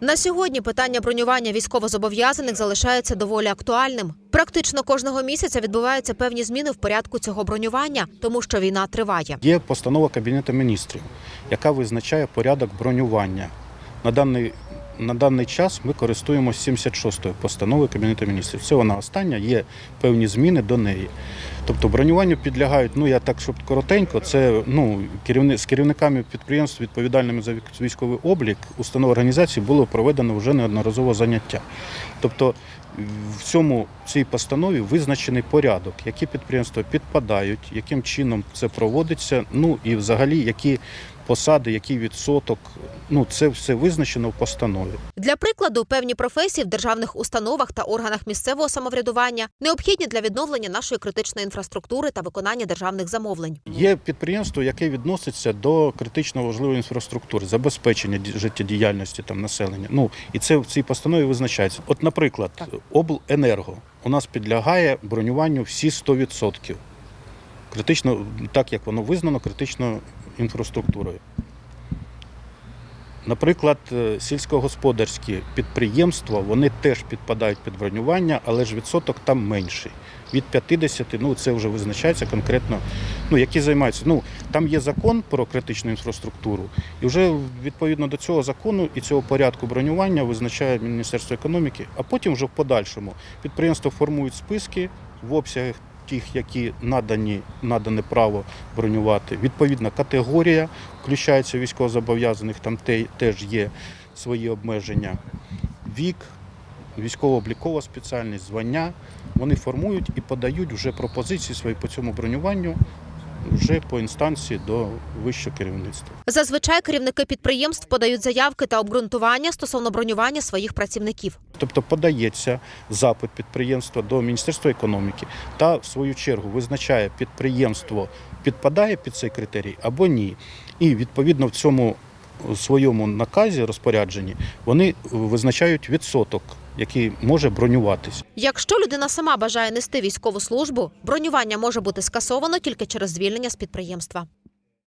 На сьогодні питання бронювання військовозобов'язаних залишається доволі актуальним. Практично кожного місяця відбуваються певні зміни в порядку цього бронювання, тому що війна триває. Є постанова Кабінету міністрів, яка визначає порядок бронювання. На даний, на даний час ми користуємося 76-ю постановою Кабінету міністрів. Це вона остання, є певні зміни до неї. Тобто бронюванню підлягають, ну я так, щоб коротенько, це ну, керівни, з керівниками підприємств, відповідальними за військовий облік, установ організації було проведено вже неодноразово заняття. Тобто в цьому в цій постанові визначений порядок, які підприємства підпадають, яким чином це проводиться, ну і взагалі які посади, який відсоток. Ну це все визначено в постанові. Для прикладу, певні професії в державних установах та органах місцевого самоврядування необхідні для відновлення нашої критичної інфраструктури та виконання державних замовлень. Є підприємство, яке відноситься до критично важливої інфраструктури, забезпечення життєдіяльності там населення. Ну і це в цій постанові визначається. От, наприклад, обленерго у нас підлягає бронюванню всі 100%. Критично, так як воно визнано критичною інфраструктурою. Наприклад, е, сільськогосподарські підприємства вони теж підпадають під бронювання, але ж відсоток там менший. Від 50, ну це вже визначається конкретно, ну які займаються. Ну там є закон про критичну інфраструктуру, і вже відповідно до цього закону і цього порядку бронювання визначає Міністерство економіки. А потім вже в подальшому підприємства формують списки в обсягах тих, які надані надане право бронювати. Відповідна категорія включається військовозобов'язаних, там те- теж є свої обмеження. Вік, військово-облікова спеціальність, звання. Вони формують і подають вже пропозиції свої по цьому бронюванню вже по інстанції до вищого керівництва. Зазвичай керівники підприємств подають заявки та обґрунтування стосовно бронювання своїх працівників. Тобто подається запит підприємства до Міністерства економіки та в свою чергу визначає підприємство підпадає під цей критерій або ні. І відповідно в цьому своєму наказі розпорядженні вони визначають відсоток, який може бронюватись. Якщо людина сама бажає нести військову службу, бронювання може бути скасовано тільки через звільнення з підприємства.